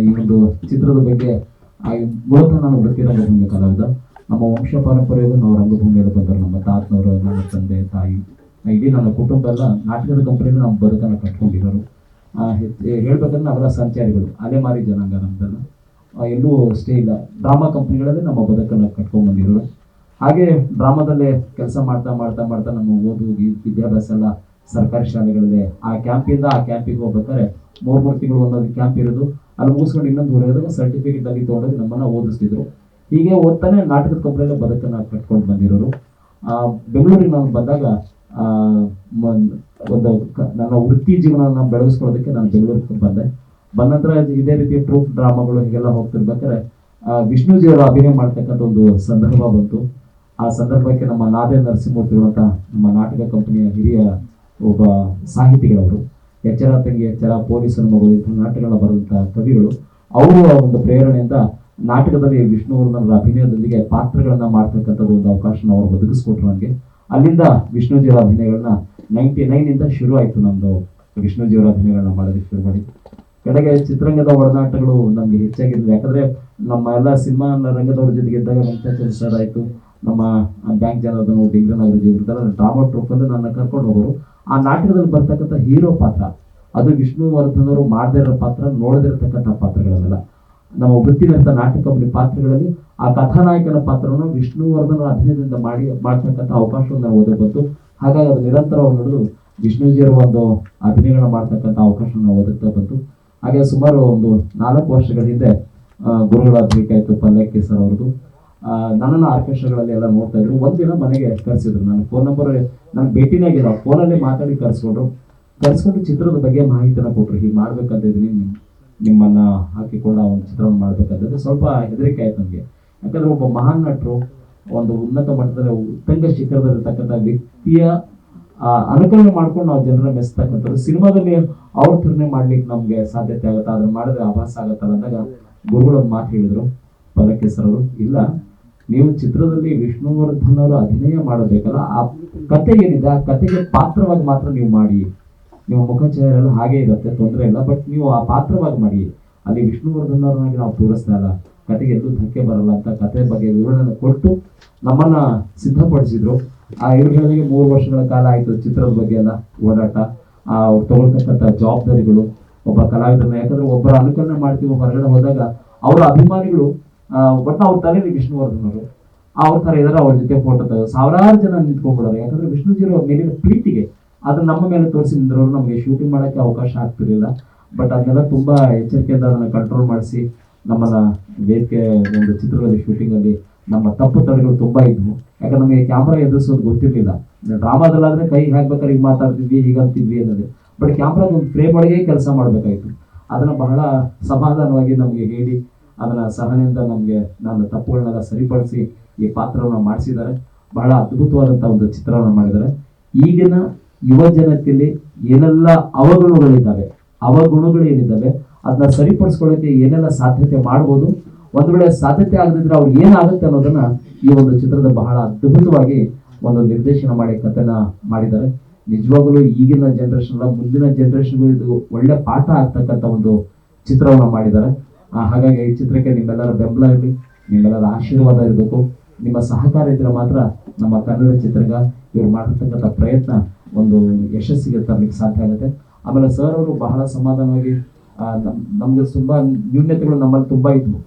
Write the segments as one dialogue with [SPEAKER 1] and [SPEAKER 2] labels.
[SPEAKER 1] ಈ ಒಂದು ಚಿತ್ರದ ಬಗ್ಗೆ ಆ, ಮೂಲಕ ನಾನು ವೃತ್ತಿ ರಂಗಭೂಮಿ ಕಲಾವಿದ. ನಮ್ಮ ವಂಶ ಪರಂಪರೆಗೂ ನಾವು ರಂಗಭೂಮಿಯಲ್ಲಿ ಬಂದರು ನಮ್ಮ ತಾತನವರು ನಮ್ಮ ತಂದೆ ತಾಯಿ ಇಡೀ ನನ್ನ ಕುಟುಂಬ ಎಲ್ಲ ನಾಟಕದ ಕಂಪನಿಯಲ್ಲಿ ನಮ್ಮ ಬದುಕನ್ನು ಕಟ್ಕೊಂಡಿರೋರು. ಹೇಳ್ಬೇಕಂದ್ರೆ ಅವರ ಸಂಚಾರಿಗಳು ಅಲೆಮಾರಿ ಜನಾಂಗ ನಮ್ದೆಲ್ಲ. ಎಲ್ಲೂ ಸ್ಟೇ ಇಲ್ಲ. ಡ್ರಾಮಾ ಕಂಪ್ನಿಗಳಲ್ಲಿ ನಮ್ಮ ಬದುಕನ್ನು ಕಟ್ಕೊಂಡ್ ಬಂದಿರೋರು. ಹಾಗೆ ಡ್ರಾಮಾದಲ್ಲೇ ಕೆಲಸ ಮಾಡ್ತಾ ಮಾಡ್ತಾ ಮಾಡ್ತಾ ನಮ್ಮ ಓದು ವಿದ್ಯಾಭ್ಯಾಸ ಎಲ್ಲ ಸರ್ಕಾರಿ ಶಾಲೆಗಳಲ್ಲಿ ಆ ಕ್ಯಾಂಪಿಂದ ಆ ಕ್ಯಾಂಪಿಗೆ ಹೋಗ್ಬೇಕಾದ್ರೆ ಮೂರ್ ಮೂರು ತಿಂಗಳು ಒಂದೊಂದು ಕ್ಯಾಂಪ್ ಇರೋದು. ಅಲ್ಲಿ ಮುಗಿಸ್ಕೊಂಡು ಇನ್ನೊಂದು ಹೋದಾಗ ಸರ್ಟಿಫಿಕೇಟ್ ಅಲ್ಲಿ ತೊಗೊಂಡೋಗಿ ನಮ್ಮನ್ನ ಓದಿಸ್ತಿದ್ರು. ಹೀಗೆ ಓದ್ತಾನೆ ನಾಟಕದ ಕಂಪ್ನಿಯಲ್ಲೇ ಬದುಕನ್ನ ಕಟ್ಕೊಂಡು ಬಂದಿರೋರು. ಆ, ಬೆಂಗಳೂರಿಗೆ ನಾನು ಬಂದಾಗ ಒಂದು ನನ್ನ ವೃತ್ತಿ ಜೀವನ ಬೆಳೆಸ್ಕೊಳ್ಳೋದಕ್ಕೆ ನಾನು ಬೆಂಗಳೂರಿಗೆ ಬಂದೆ. ಬಂದ ನಂತರ ಇದೇ ರೀತಿ ಟ್ರೂಪ್ ಡ್ರಾಮಾಗಳು ಹೀಗೆಲ್ಲ ಹೋಗ್ತಿರ್ಬೇಕಾದ್ರೆ ವಿಷ್ಣುಜಿಯವರು ಅಭಿನಯ ಮಾಡ್ತಕ್ಕಂಥ ಒಂದು ಸಂದರ್ಭ ಬಂತು. ಆ ಸಂದರ್ಭಕ್ಕೆ ನಮ್ಮ ನಾದೇ ನರಸಿಂಹಮೂರ್ತಿಗಳು ಅಂತ ನಮ್ಮ ನಾಟಕ ಕಂಪನಿಯ ಹಿರಿಯ ಒಬ್ಬ ಸಾಹಿತಿಗಳವರು. ಎಚ್ಚರ ತಂಗಿ ಎಚ್ಚರ, ಪೊಲೀಸರ ಮಗಳು ಇಂಥ ನಾಟಕಗಳನ್ನ ಬರೆದಂತಹ ಕವಿಗಳು, ಅವರ ಒಂದು ಪ್ರೇರಣೆಯಿಂದ ನಾಟಕದಲ್ಲಿ ವಿಷ್ಣುವರ್ಧನರ ಅಭಿನಯದೊಂದಿಗೆ ಪಾತ್ರಗಳನ್ನ ಮಾಡ್ತಕ್ಕಂಥದ್ದು ಒಂದು ಅವಕಾಶನ ಅವರು ಒದಗಿಸ್ಕೊಟ್ರು ನನಗೆ ಅಲ್ಲಿಂದ ವಿಷ್ಣುಜಿಯವರ ಅಭಿನಯಗಳನ್ನ ನೈಂಟಿ ನೈನಿಂದ ಶುರು ಆಯಿತು ನಮ್ಮದು ವಿಷ್ಣುಜಿಯವರ ಅಭಿನಯಗಳನ್ನ ಮಾಡೋದಕ್ಕೆ ಶುರು ಮಾಡಿ. ಕಡೆಗೆ ಚಿತ್ರರಂಗದ ಒಡನಾಟಗಳು ನಮಗೆ ಹೆಚ್ಚಾಗಿದ್ದವು ಯಾಕಂದ್ರೆ ನಮ್ಮ ಎಲ್ಲ ಸಿನಿಮಾ ರಂಗದವ್ರ ಜೊತೆಗೆ ಇದ್ದಾಗ ವೆಂಕಟಾಚಲ ಸರ್ ಆಯಿತು. ನಮ್ಮ ಬ್ಯಾಂಕ್ ಜನಾರ್ದನ್ ಡಿಗ್ರಿ ನಾಗರಾಜ್ ಇರ್ತಾರೆ ಡ್ರಾಮಾ ಟ್ರೂಪಲ್ಲಿ ನನ್ನ ಕರ್ಕೊಂಡು ಹೋಗೋರು. ಆ ನಾಟಕದಲ್ಲಿ ಬರ್ತಕ್ಕಂಥ ಹೀರೋ ಪಾತ್ರ, ಅದು ವಿಷ್ಣುವರ್ಧನ್ ಅವರು ಮಾಡದೇ ಇರೋ ಪಾತ್ರ, ನೋಡದಿರತಕ್ಕಂಥ ಪಾತ್ರಗಳನ್ನೆಲ್ಲ. ನಮ್ಮ ವೃತ್ತಿನಿರತ ನಾಟಕ ಪಾತ್ರಗಳಲ್ಲಿ ಆ ಕಥಾನಾಯಕನ ಪಾತ್ರವನ್ನು ವಿಷ್ಣುವರ್ಧನರ ಅಭಿನಯದಿಂದ ಮಾಡಿ, ಮಾಡ್ತಕ್ಕಂಥ ಅವಕಾಶವನ್ನು ನಾವು ಒದಗಬಹುದು ಹಾಗಾಗಿ ಅದು ನಿರಂತರವಾಗಿ ನಡೆದು ವಿಷ್ಣುಜಿಯರ ಒಂದು ಅಭಿನಯಗಳನ್ನ ಮಾಡ್ತಕ್ಕಂಥ ಅವಕಾಶವನ್ನು ಒದಗ್ತಾ ಬಂತು. ಹಾಗೆ ಸುಮಾರು ಒಂದು ನಾಲ್ಕು ವರ್ಷಗಳ ಹಿಂದೆ ಗುರುಗಳ ಬೇಕಾಯ್ತು ಪಲ್ಲಕ್ಕಿ ಸರ್ ಅವ್ರದ್ದು. ನನ್ನನ್ನು ಆರ್ಕೆಸ್ಟ್ರಾಗಳಲ್ಲಿ ಎಲ್ಲ ನೋಡ್ತಾ ಇದ್ರು. ಒಂದಿನ ಮನೆಗೆ ಕರೆಸಿದ್ರು. ನನ್ನ ಫೋನ್ ನಂಬರ್ ನನಗೆ ಭೇಟಿನೇ ಆಗಿಲ್ಲ ಫೋನಲ್ಲಿ ಮಾತಾಡಿ ಕರೆಸ್ಕೊಂಡ್ರು. ಕರೆಸ್ಕೊಂಡು ಚಿತ್ರದ ಬಗ್ಗೆ ಮಾಹಿತಿನ ಕೊಟ್ರು. ಹೀಗೆ ಮಾಡ್ಬೇಕಂತ ಇದ್ದೀನಿ. ನಿಮ್- ನಿಮ್ಮನ್ನ ಹಾಕಿಕೊಂಡು ಒಂದು ಚಿತ್ರವನ್ನು ಮಾಡ್ಬೇಕಂತಂದ್ರೆ ಸ್ವಲ್ಪ ಹೆದರಿಕೆ ಆಯ್ತು ನನಗೆ ಯಾಕಂದ್ರೆ ಒಬ್ಬ ಮಹಾನ್ ನಟರು, ಒಂದು ಉನ್ನತ ಮಟ್ಟದಲ್ಲಿ, ಉತ್ತಂಗ ಶಿಖರದಲ್ಲಿರ್ತಕ್ಕಂಥ ವ್ಯಕ್ತಿಯ ಅನುಕರಣೆ ಮಾಡ್ಕೊಂಡು ನಾವು ಜನರ ಮೆಸ್ತಕ್ಕಂಥದ್ದು ಸಿನಿಮಾದಲ್ಲಿ ಅವ್ರ ಥರನೇ ಮಾಡ್ಲಿಕ್ಕೆ ನಮಗೆ ಸಾಧ್ಯತೆ ಆಗುತ್ತೆ. ಅದನ್ನ ಮಾಡಿದ್ರೆ ಆಭಾಸ ಆಗತ್ತಲ್ಲ ಅಂದಾಗ ಗುರುಗಳು ಮಾತು ಹೇಳಿದರು. ಪಲ್ಲಕ್ಕಿ ಸರ್ ಅವರು, ಇಲ್ಲ ನೀವು ಚಿತ್ರದಲ್ಲಿ ವಿಷ್ಣುವರ್ಧನ್ ಅಭಿನಯ ಮಾಡಬೇಕಲ್ಲ, ಆ ಕತೆ ಏನಿದೆ, ಆ ಕತೆಗೆ ಪಾತ್ರವಾಗಿ ಮಾತ್ರ ನೀವು ಮಾಡಿ. ನಿಮ್ಮ ಮುಖ ಎಲ್ಲ ಹಾಗೆ ಇರುತ್ತೆ, ತೊಂದರೆ ಇಲ್ಲ, ಬಟ್ ನೀವು ಆ ಪಾತ್ರವಾಗಿ ಮಾಡಿ. ಅಲ್ಲಿ ವಿಷ್ಣುವರ್ಧನ್ ಅವ್ರನ್ನಾಗಿ ನಾವು ತೋರಿಸ್ತಾ ಇಲ್ಲ. ಕತೆಗೆ ಎಲ್ಲೂ ಧಕ್ಕೆ ಬರಲ್ಲ ಅಂತ ಕತೆ ಬಗ್ಗೆ ವಿವರಣೆ ಕೊಟ್ಟು ನಮ್ಮನ್ನ ಸಿದ್ಧಪಡಿಸಿದ್ರು. ಆ ಇವ್ರುಗಳಿಗೆ ಮೂರು ವರ್ಷಗಳ ಕಾಲ ಆಯ್ತು ಚಿತ್ರದ ಬಗ್ಗೆ ಎಲ್ಲ ಓಡಾಟ. ಆ, ಅವ್ರು ತಗೊಳ್ತಕ್ಕಂಥ ಜವಾಬ್ದಾರಿಗಳು, ಒಬ್ಬ ಕಲಾವಿದರನ್ನ, ಯಾಕಂದ್ರೆ ಒಬ್ಬರ ಅನುಕರಣೆ ಮಾಡ್ತೀವಿ ಹೊರಗಡೆ ಹೋದಾಗ ಅವರ ಅಭಿಮಾನಿಗಳು ಒಟ್ಟು ಅವ್ರ ತಲೆಯಲ್ಲಿ ವಿಷ್ಣುವರ್ಧನ್ ಅವರು. ಅವ್ರ ಥರ ಇದಾರೆ, ಅವ್ರ ಜೊತೆ ಫೋಟೋ ತೆಗೆದು ಸಾವಿರಾರು ಜನ ನಿಂತ್ಕೊಂಡ್ಬಿಡೋರು. ಯಾಕಂದ್ರೆ ವಿಷ್ಣುಜಿರೋ ಮೇಲಿನ ಪ್ರೀತಿಗೆ ಅದನ್ನ ನಮ್ಮ ಮೇಲೆ ತೋರಿಸಿ ನಿಂದ್ರವ್ರು ನಮಗೆ ಶೂಟಿಂಗ್ ಮಾಡಕ್ಕೆ ಅವಕಾಶ ಆಗ್ತಿರಲಿಲ್ಲ. ಬಟ್ ಅದನ್ನೆಲ್ಲ ತುಂಬಾ ಎಚ್ಚರಿಕೆಯಿಂದ ಅದನ್ನ ಕಂಟ್ರೋಲ್ ಮಾಡಿಸಿ ನಮ್ಮನ್ನ ವೇದಿಕೆ ಒಂದು ಚಿತ್ರದಲ್ಲಿ ಶೂಟಿಂಗಲ್ಲಿ ನಮ್ಮ ತಪ್ಪು ತಡೆಗಳು ತುಂಬಾ ಇದ್ವು. ಯಾಕಂದ್ರೆ ನಮಗೆ ಕ್ಯಾಮ್ರಾ ಎದುರಿಸೋದು ಗೊತ್ತಿರಲಿಲ್ಲ. ಡ್ರಾಮಾದಲ್ಲಾದ್ರೆ ಕೈ ಹಾಕ್ಬೇಕಾದ್ರೆ ಈಗ ಮಾತಾಡ್ತಿದ್ವಿ ಹೀಗಂತಿದ್ವಿ ಅನ್ನೋದು. ಬಟ್ ಕ್ಯಾಮ್ರಾದ ಒಂದು ಫ್ರೇಮ್ ಒಳಗೆ ಕೆಲಸ ಮಾಡಬೇಕಾಯಿತು. ಅದನ್ನ ಬಹಳ ಸಮಾಧಾನವಾಗಿ ನಮಗೆ ಹೇಳಿ ಅದನ್ನ ಸಹನೆಯಿಂದ ನಮಗೆ ನನ್ನ ತಪ್ಪುಗಳನ್ನೆಲ್ಲ ಸರಿಪಡಿಸಿ ಈ ಪಾತ್ರವನ್ನು ಮಾಡಿಸಿದ್ದಾರೆ. ಬಹಳ ಅದ್ಭುತವಾದಂಥ ಒಂದು ಚಿತ್ರವನ್ನು ಮಾಡಿದ್ದಾರೆ. ಈಗಿನ ಯುವ ಜನತೆಯಲ್ಲಿ ಏನೆಲ್ಲ ಅವಗುಣಗಳಿದ್ದಾವೆ, ಅವಗುಣಗಳು ಏನಿದ್ದಾವೆ ಅದನ್ನ ಸರಿಪಡಿಸ್ಕೊಳ್ಳೋಕೆ ಏನೆಲ್ಲ ಸಾಧ್ಯತೆ ಮಾಡ್ಬೋದು, ಒಂದು ವೇಳೆ ಸಾಧ್ಯತೆ ಆಗದಿದ್ರೆ ಅವ್ರಿಗೆ ಏನಾಗುತ್ತೆ ಅನ್ನೋದನ್ನ ಈ ಒಂದು ಚಿತ್ರದ ಬಹಳ ಅದ್ಭುತವಾಗಿ ಒಂದು ನಿರ್ದೇಶನ ಮಾಡಿ ಕಥೆನ ಮಾಡಿದ್ದಾರೆ. ನಿಜವಾಗಲೂ ಈಗಿನ ಜನರೇಷನ್ ಮುಂದಿನ ಜನರೇಷನ್ಗೂ ಇದು ಒಳ್ಳೆ ಪಾಠ ಆಗ್ತಕ್ಕಂಥ ಒಂದು ಚಿತ್ರವನ್ನು ಮಾಡಿದ್ದಾರೆ. ಹಾಗಾಗಿ ಈ ಚಿತ್ರಕ್ಕೆ ನಿಮ್ಮೆಲ್ಲರ ಬೆಂಬಲ ಇರಲಿ, ನಿಮ್ಮೆಲ್ಲರ ಆಶೀರ್ವಾದ ಇರಬೇಕು. ನಿಮ್ಮ ಸಹಕಾರ ಇದ್ರೆ ಮಾತ್ರ ನಮ್ಮ ಕನ್ನಡ ಚಿತ್ರಗ ಇವ್ರು ಮಾಡಿರ್ತಕ್ಕಂಥ ಪ್ರಯತ್ನ ಒಂದು ಯಶಸ್ಸಿಗೆ ತರಲಿಕ್ಕೆ ಸಾಧ್ಯ ಆಗುತ್ತೆ. ಆಮೇಲೆ ಸರ್ ಅವರು ಬಹಳ ಸಮಾಧಾನವಾಗಿ ನಮಗೆ ತುಂಬ ನ್ಯೂನ್ಯತೆಗಳು ನಮ್ಮಲ್ಲಿ ತುಂಬಾ ಇದ್ವು.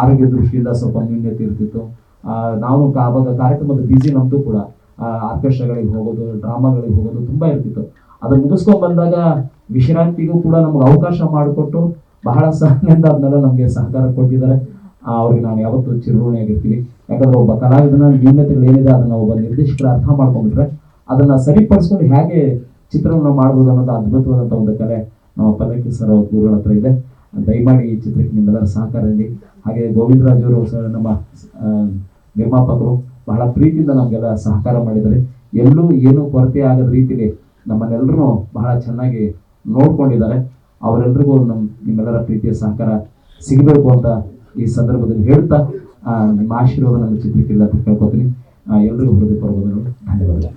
[SPEAKER 1] ಆರೋಗ್ಯ ದೃಷ್ಟಿಯಿಂದ ಸ್ವಲ್ಪ ನ್ಯೂನ್ಯತೆ ಇರ್ತಿತ್ತು. ನಾವು ಆವಾಗ ಕಾರ್ಯಕ್ರಮದ ಬಿಸಿ ನಮ್ಮದು ಕೂಡ. ಆರ್ಕೆಸ್ಟ್ರಾಗಳಿಗೆ ಹೋಗೋದು, ಡ್ರಾಮಾಗಳಿಗೆ ಹೋಗೋದು ತುಂಬಾ ಇರ್ತಿತ್ತು. ಅದನ್ನು ಮುಗಿಸ್ಕೊಂಡ್ ಬಂದಾಗ ವಿಶ್ರಾಂತಿಗೂ ಕೂಡ ನಮ್ಗೆ ಅವಕಾಶ ಮಾಡಿಕೊಟ್ಟು ಬಹಳ ಸಹನೆಯಿಂದ ಅದನ್ನೆಲ್ಲ ನಮಗೆ ಸಹಕಾರ ಕೊಟ್ಟಿದ್ದಾರೆ. ಅವ್ರಿಗೆ ನಾನು ಯಾವತ್ತೂ ಚಿರಋಣಿಯಾಗಿರ್ತೀನಿ ಯಾಕಂದ್ರೆ ಒಬ್ಬ ಕಲಾವಿದನ ನ್ಯೂನ್ಯತೆಗಳು ಏನಿದೆ ಅದನ್ನ ಒಬ್ಬ ನಿರ್ದೇಶಕರು ಅರ್ಥ ಮಾಡ್ಕೊಂಡ್ಬಿಟ್ರೆ ಅದನ್ನ ಸರಿಪಡಿಸ್ಕೊಂಡು ಹೇಗೆ ಚಿತ್ರವನ್ನು ಮಾಡ್ಬೋದು ಅನ್ನೋದು ಅದ್ಭುತವಾದಂಥ ಒಂದು ಕಲೆ ನಮ್ಮ ಪಲ್ಲಕ್ಕಿ ಸರ್ ಅವ್ರ ಗುರುಗಳ ಹತ್ರ ಇದೆ. ದಯಮಾಡಿ ಈ ಚಿತ್ರಕ್ಕೆ ನಿಮ್ಮೆಲ್ಲರ ಸಹಕಾರ ಇರಲಿ ಹಾಗೆ ಗೋವಿಂದರಾಜ್ ಅವರು ಸರ್ ನಮ್ಮ ನಿರ್ಮಾಪಕರು ಬಹಳ ಪ್ರೀತಿಯಿಂದ ನಮಗೆಲ್ಲ ಸಹಕಾರ ಮಾಡಿದ್ದಾರೆ. ಎಲ್ಲೂ ಏನೂ ಕೊರತೆ ಆಗದ ರೀತಿಲಿ ನಮ್ಮನ್ನೆಲ್ಲರೂ ಬಹಳ ಚೆನ್ನಾಗಿ ನೋಡ್ಕೊಂಡಿದ್ದಾರೆ. ಅವರೆಲ್ಲರಿಗೂ ನಮ್ಮ ನಿಮ್ಮೆಲ್ಲರ ಪ್ರೀತಿಯ ಸಹಕಾರ ಸಿಗಬೇಕು ಅಂತ ಈ ಸಂದರ್ಭದಲ್ಲಿ ಹೇಳ್ತಾ ನಿಮ್ಮ ಆಶೀರ್ವಾದ ನಮ್ಮ ಚಿತ್ರಕ್ಕಿಲ್ಲ ಅಂತ ಕೇಳ್ಕೊತೀನಿ ಎಲ್ಲರಿಗೂ ಹೃದಯಪೂರ್ವಕಗಳು ಧನ್ಯವಾದಗಳು.